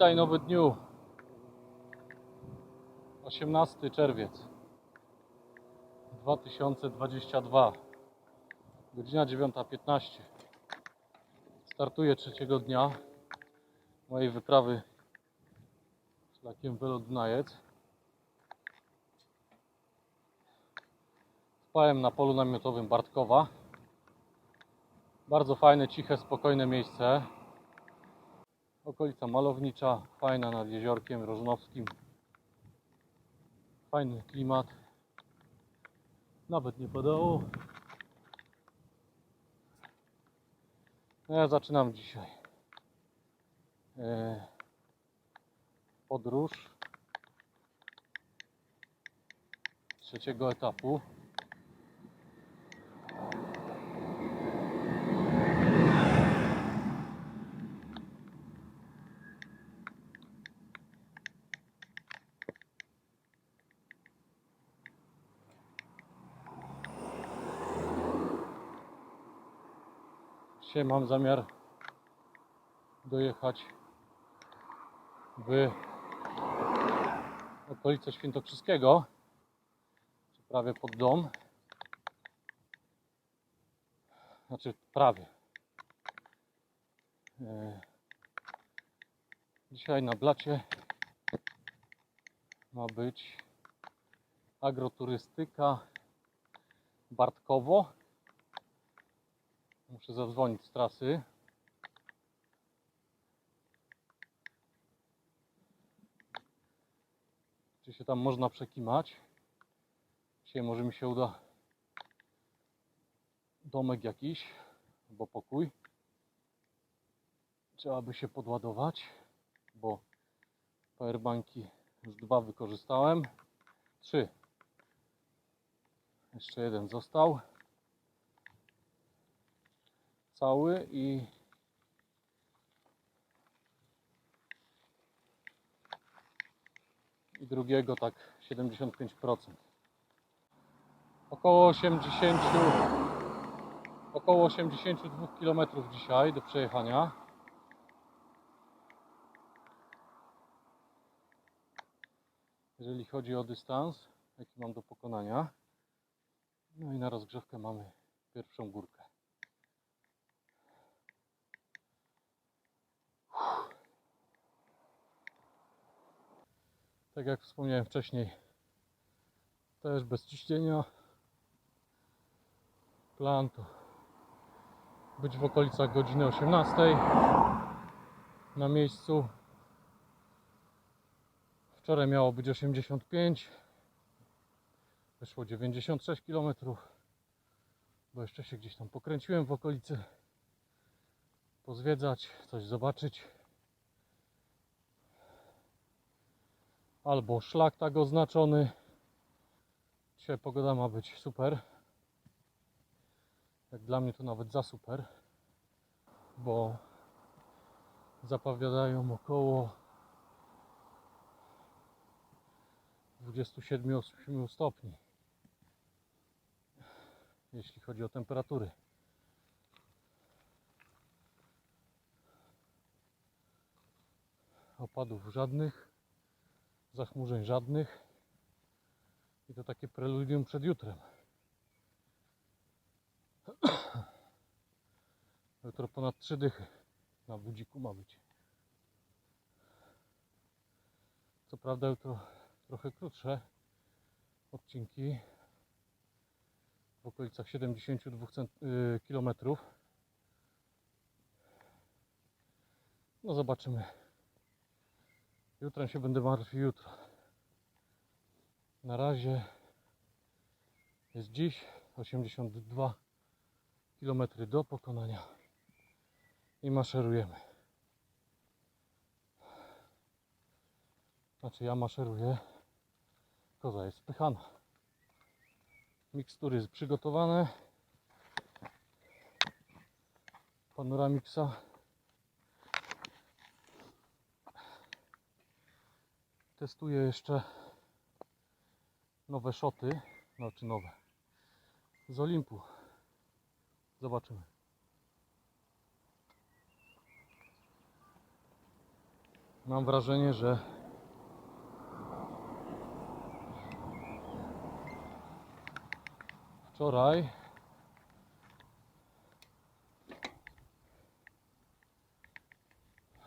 Witaj nowy dniu. 18 czerwiec 2022. Godzina 9.15. Startuję trzeciego dnia mojej wyprawy szlakiem Wylodnajec. Spałem na polu namiotowym Bartkowa. Bardzo fajne, ciche, spokojne miejsce. Okolica malownicza, fajna nad jeziorkiem Rożnowskim. Fajny klimat. Nawet nie padało. No ja zaczynam dzisiaj e, podróż trzeciego etapu. Dzisiaj mam zamiar dojechać w okolice Świętokrzyskiego, prawie pod dom. Znaczy prawie. E, Dzisiaj na blacie ma być agroturystyka Bartkowo. Muszę zadzwonić z trasy. Czy się tam można przekimać? Dzisiaj może mi się uda domek jakiś, albo pokój. Trzeba by się podładować, bo powerbanki już dwa wykorzystałem. Trzy. Jeszcze jeden został cały i i drugiego tak 75%. Około 80 około 82 km dzisiaj do przejechania. Jeżeli chodzi o dystans, jaki mam do pokonania. No i na rozgrzewkę mamy pierwszą górkę. Tak jak wspomniałem wcześniej, też bez ciśnienia. Plan to być w okolicach godziny 18 na miejscu. Wczoraj miało być 85, wyszło 96 km, bo jeszcze się gdzieś tam pokręciłem w okolicy, pozwiedzać, coś zobaczyć. Albo szlak tak oznaczony. Dzisiaj pogoda ma być super. Jak dla mnie to nawet za super, bo zapowiadają około 27-8 stopni, jeśli chodzi o temperatury. Opadów żadnych zachmurzeń żadnych. I to takie preludium przed jutrem. Jutro ponad trzy dychy na budziku ma być. Co prawda jutro trochę krótsze odcinki w okolicach 72 km. No zobaczymy. Jutrem się będę martwił jutro. Na razie jest dziś 82 km do pokonania i maszerujemy. Znaczy ja maszeruję, koza jest spychana. Mikstury jest przygotowane. Panoramiksa testuję jeszcze nowe szoty, znaczy nowe, z Olimpu. Zobaczymy. mam wrażenie, że wczoraj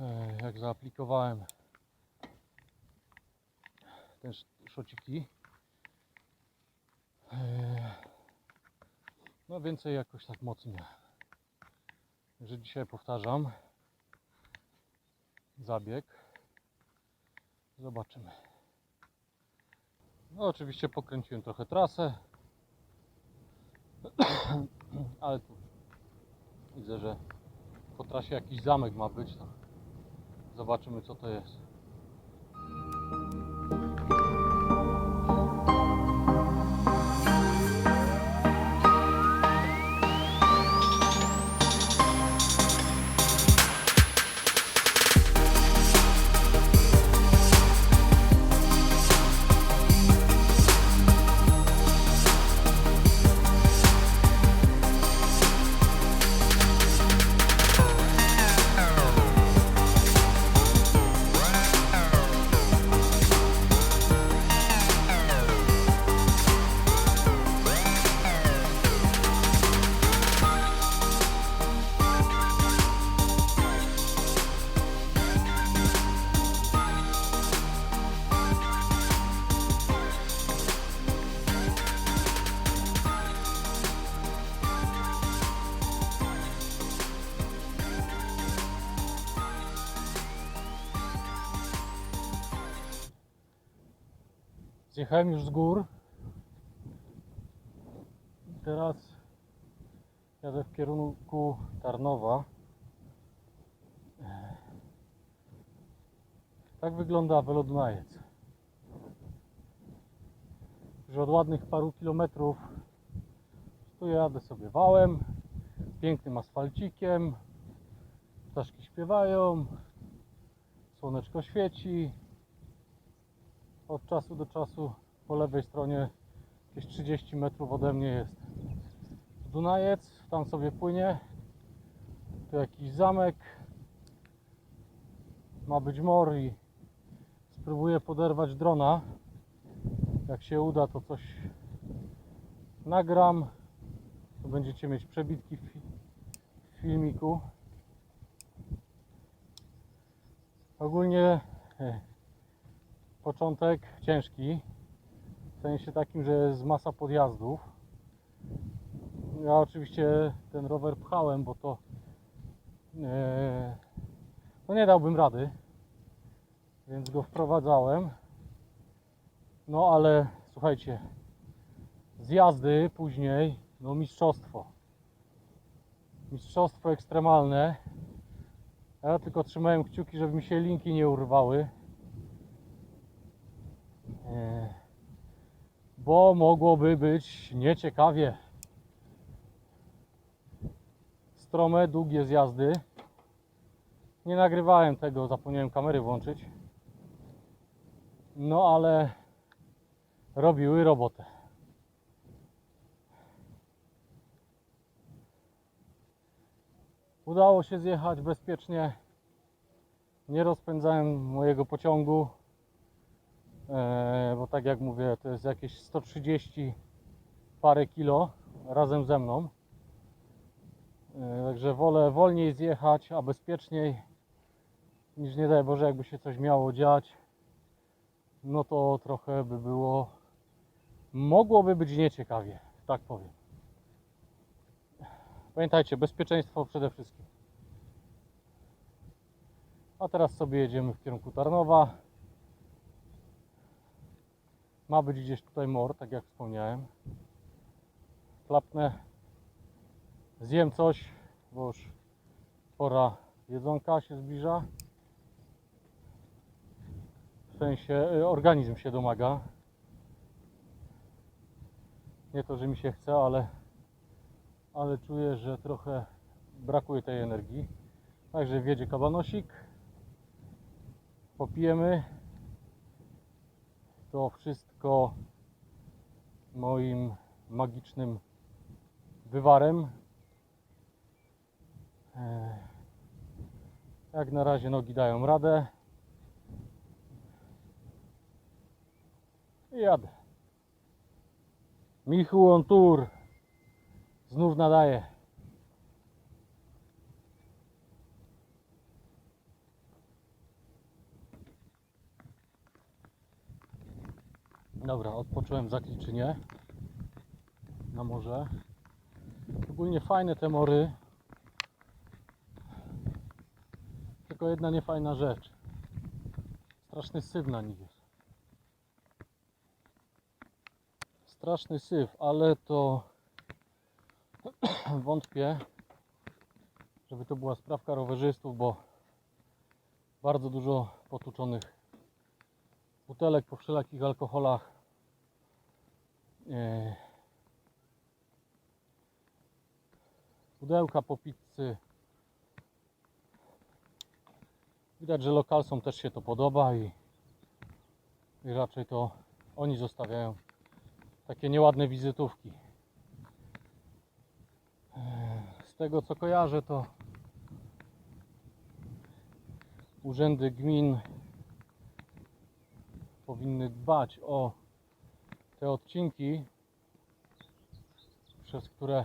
e, jak zaaplikowałem szociki. E, no więcej jakoś tak mocnie że dzisiaj powtarzam. Zabieg. Zobaczymy. No oczywiście pokręciłem trochę trasę. Ale tu widzę, że po trasie jakiś zamek ma być to zobaczymy co to jest Zjechałem już z gór. Teraz jadę w kierunku Tarnowa. Tak wygląda Welodunajec. Już od ładnych paru kilometrów tu jadę sobie wałem, pięknym asfalcikiem, ptaszki śpiewają, słoneczko świeci, od czasu do czasu po lewej stronie jakieś 30 metrów ode mnie jest Dunajec, tam sobie płynie. Tu jakiś zamek. Ma być mor i spróbuję poderwać drona. Jak się uda to coś nagram. To będziecie mieć przebitki w, fi- w filmiku. Ogólnie eh, początek ciężki. W sensie takim, że jest masa podjazdów. Ja oczywiście ten rower pchałem, bo to no nie dałbym rady, więc go wprowadzałem. No ale słuchajcie, zjazdy później, no mistrzostwo. Mistrzostwo ekstremalne. Ja tylko trzymałem kciuki, żeby mi się linki nie urwały. E, bo mogłoby być nieciekawie. Strome, długie zjazdy. Nie nagrywałem tego, zapomniałem kamery włączyć. No ale robiły robotę. Udało się zjechać bezpiecznie. Nie rozpędzałem mojego pociągu. E, bo tak jak mówię, to jest jakieś 130 parę kilo razem ze mną. E, Także wolę wolniej zjechać, a bezpieczniej niż nie daj Boże, jakby się coś miało dziać. No to trochę by było, mogłoby być nieciekawie, tak powiem. Pamiętajcie, bezpieczeństwo przede wszystkim. A teraz sobie jedziemy w kierunku Tarnowa. Ma być gdzieś tutaj mor, tak jak wspomniałem. Klapnę, zjem coś, bo już pora jedzonka się zbliża. W sensie y, organizm się domaga. Nie to, że mi się chce, ale, ale czuję, że trochę brakuje tej energii. Także wjedzie kabanosik. Popijemy to wszystko moim magicznym wywarem. E, jak na razie nogi dają radę. I jadę. Michu on tour. Znów nadaje. Dobra, odpocząłem za Kliczynie na morze. Ogólnie fajne te mory. Tylko jedna niefajna rzecz. Straszny syf na nich jest. Straszny syf, ale to wątpię, żeby to była sprawka rowerzystów, bo bardzo dużo potłuczonych butelek po wszelakich alkoholach. E, Pudełka po pizzy. Widać, że lokalsom też się to podoba i, i raczej to oni zostawiają takie nieładne wizytówki. E, Z tego co kojarzę, to urzędy gmin powinny dbać o te odcinki, przez które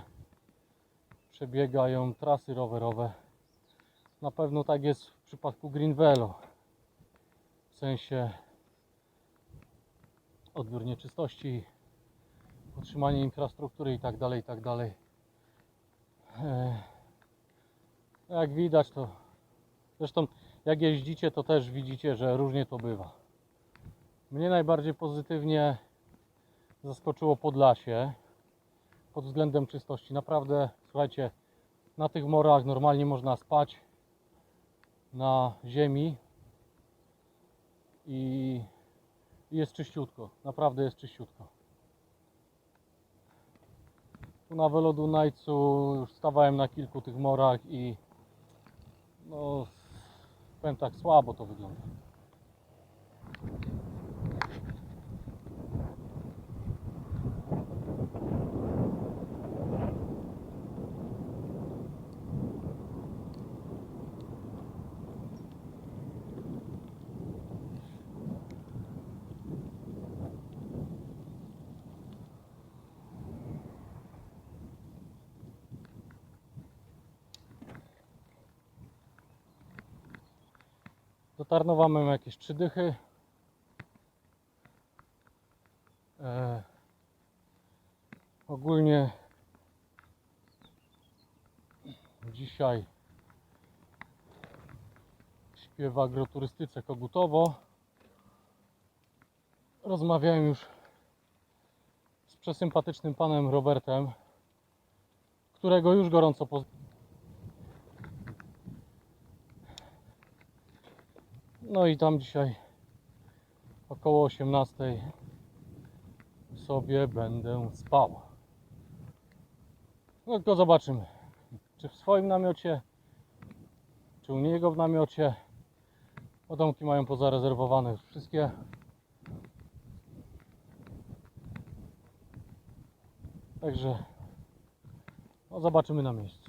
przebiegają trasy rowerowe. Na pewno tak jest w przypadku Green Velo. W sensie odbiór nieczystości, utrzymanie infrastruktury itd. itd. E, Jak widać to zresztą jak jeździcie to też widzicie, że różnie to bywa. Mnie najbardziej pozytywnie zaskoczyło Podlasie pod względem czystości. Naprawdę, słuchajcie, na tych morach normalnie można spać na ziemi i jest czyściutko. Naprawdę jest czyściutko. Tu na Welodunajcu już stawałem na kilku tych morach i no powiem tak słabo to wygląda. Do jakieś trzy dychy. E, ogólnie dzisiaj śpię w agroturystyce Kogutowo. Rozmawiałem już z przesympatycznym panem Robertem, którego już gorąco pozdrawiam. No i tam dzisiaj około 18 sobie będę spał. No tylko zobaczymy, czy w swoim namiocie, czy u niego w namiocie. Bo mają pozarezerwowane wszystkie. Także no zobaczymy na miejscu.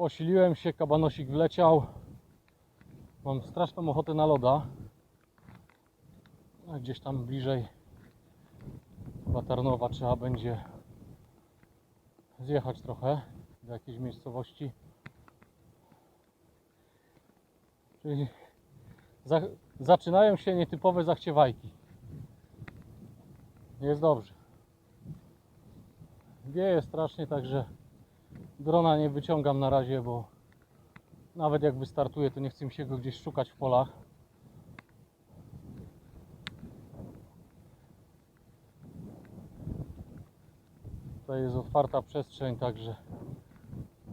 Posiliłem się, kabanosik wleciał. Mam straszną ochotę na loda. A gdzieś tam bliżej chyba Tarnowa trzeba będzie zjechać trochę do jakiejś miejscowości. Czyli za, zaczynają się nietypowe zachciewajki. Jest dobrze. Wieje strasznie, także drona nie wyciągam na razie, bo nawet jak wystartuję, to nie chcę mi się go gdzieś szukać w polach. Tutaj jest otwarta przestrzeń, także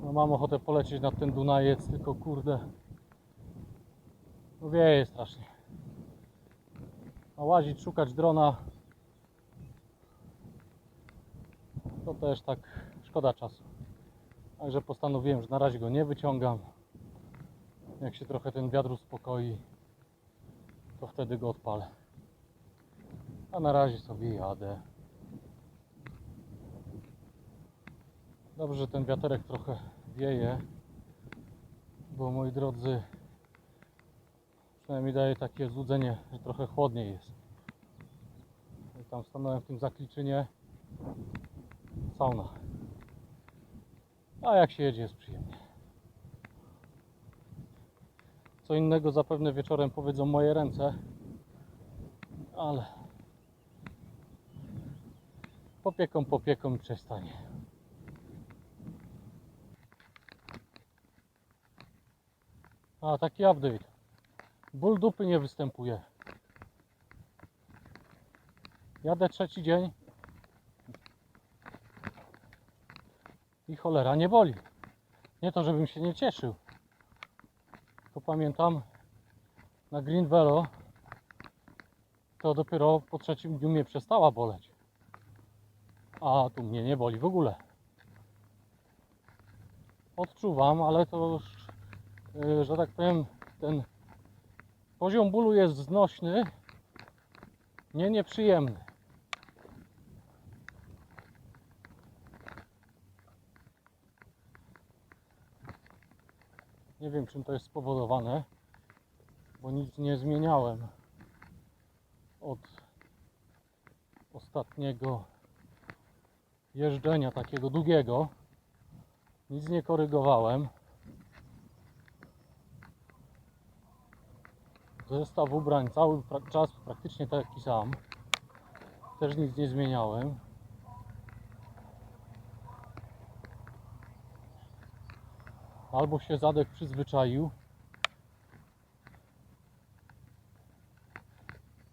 no mam ochotę polecieć nad ten Dunajec, tylko kurde, no wieje strasznie. A łazić, szukać drona, to też tak szkoda czasu. Także postanowiłem, że na razie go nie wyciągam. Jak się trochę ten wiatr uspokoi, to wtedy go odpalę. A na razie sobie jadę. Dobrze, że ten wiaterek trochę wieje. bo moi drodzy, przynajmniej daje takie złudzenie, że trochę chłodniej jest. I tam stanąłem w tym zakliczynie, sauna. A jak się jedzie, jest przyjemnie. Co innego zapewne wieczorem powiedzą moje ręce, ale popieką, popieką i przestanie. A taki update. Ból dupy nie występuje. Jadę trzeci dzień i cholera nie boli. Nie to, żebym się nie cieszył. To pamiętam na Green Velo to dopiero po trzecim dniu mnie przestała boleć. A tu mnie nie boli w ogóle. Odczuwam, ale to już, yy, że tak powiem, ten poziom bólu jest znośny, nie nieprzyjemny. Nie wiem czym to jest spowodowane, bo nic nie zmieniałem od ostatniego jeżdżenia takiego długiego. Nic nie korygowałem. Zestaw ubrań cały pra- czas praktycznie taki sam. Też nic nie zmieniałem. Albo się zadek przyzwyczaił,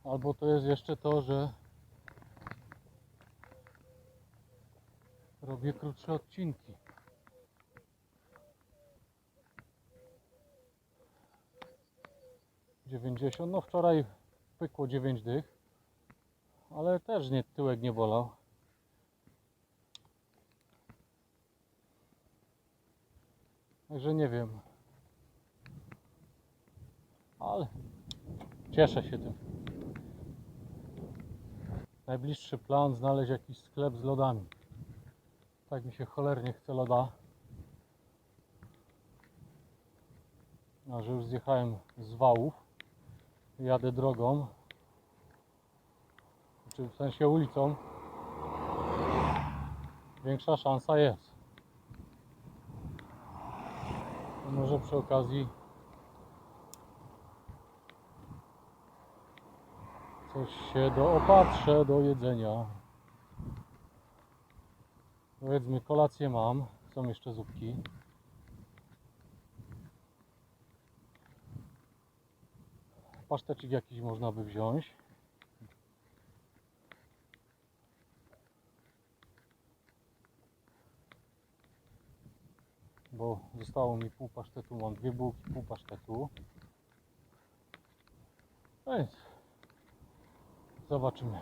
albo to jest jeszcze to, że robię krótsze odcinki. Dziewięćdziesiąt, no wczoraj pykło 9 dych, ale też nie, tyłek nie bolał. Także nie wiem. Ale cieszę się tym. Najbliższy plan znaleźć jakiś sklep z lodami. Tak mi się cholernie chce loda. A że już zjechałem z wałów. Jadę drogą. Czy w sensie ulicą. Większa szansa jest. To może przy okazji coś się doopatrzę do jedzenia. Powiedzmy, kolację mam. Są jeszcze zupki. Pasztecik jakiś można by wziąć. Bo zostało mi pół pasztetu, mam dwie bułki, pół pasztetu. No więc zobaczymy.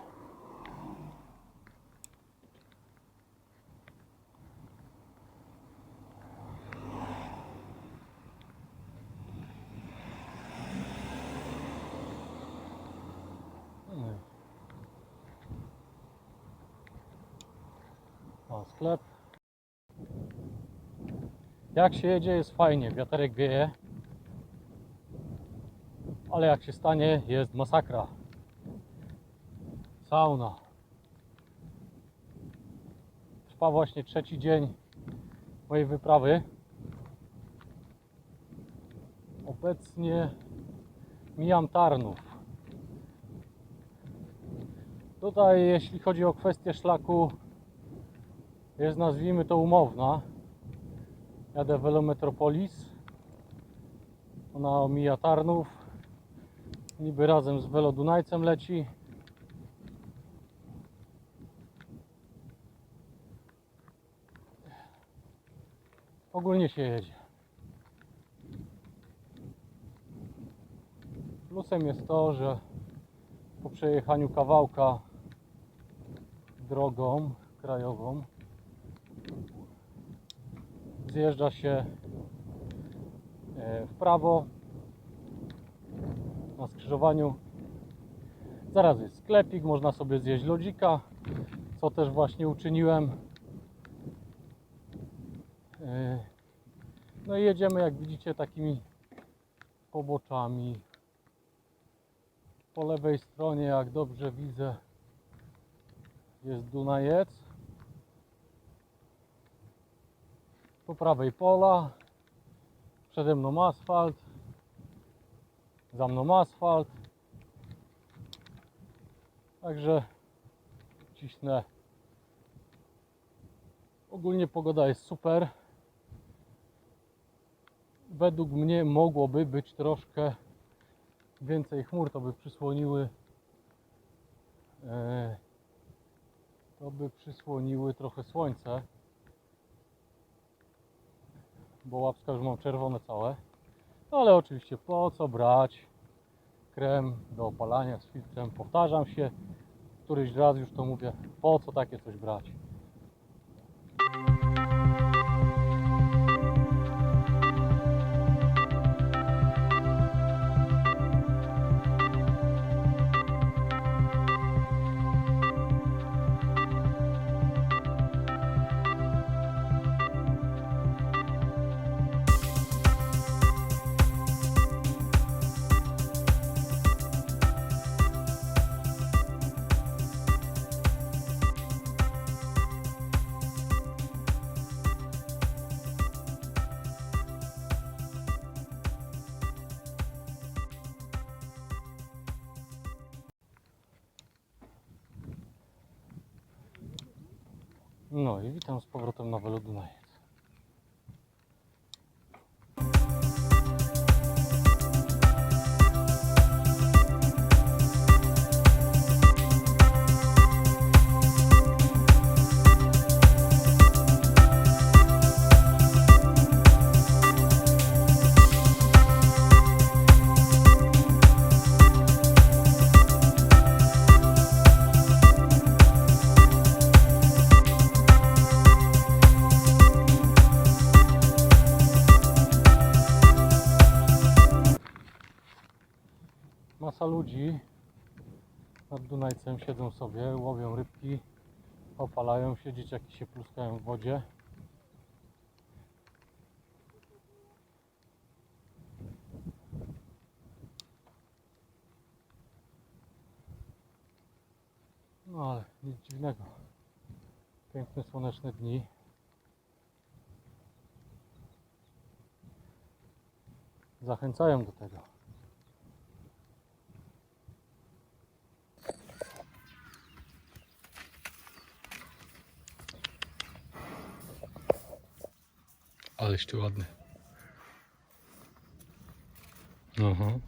Mm. O, sklep. Jak się jedzie jest fajnie, wiaterek wieje. Ale jak się stanie jest masakra. Sauna. Trwa właśnie trzeci dzień mojej wyprawy. Obecnie mijam Tarnów. Tutaj jeśli chodzi o kwestię szlaku jest nazwijmy to umowna. Jadę Velometropolis. Ona omija Tarnów. Niby razem z Velo Dunajcem leci. Ogólnie się jedzie. Plusem jest to, że po przejechaniu kawałka drogą krajową zjeżdża się e, w prawo na skrzyżowaniu zaraz jest sklepik, można sobie zjeść lodzika co też właśnie uczyniłem E, No i jedziemy, jak widzicie, takimi poboczami. Po lewej stronie, jak dobrze widzę, jest Dunajec. Po prawej pola. Przede mną asfalt. Za mną asfalt. Także cisnę. Ogólnie pogoda jest super. Według mnie mogłoby być troszkę więcej chmur, to by przysłoniły e, to by przysłoniły trochę słońce bo łapska już mam czerwone całe. No ale oczywiście po co brać krem do opalania z filtrem? Powtarzam się któryś raz już to mówię po co takie coś brać witam z powrotem na Welu Dunajcem siedzą sobie, łowią rybki, opalają się, dzieciaki się pluskają w wodzie. No ale nic dziwnego. Piękne słoneczne dni. Zachęcają do tego. Aleś ty ładny. Aha.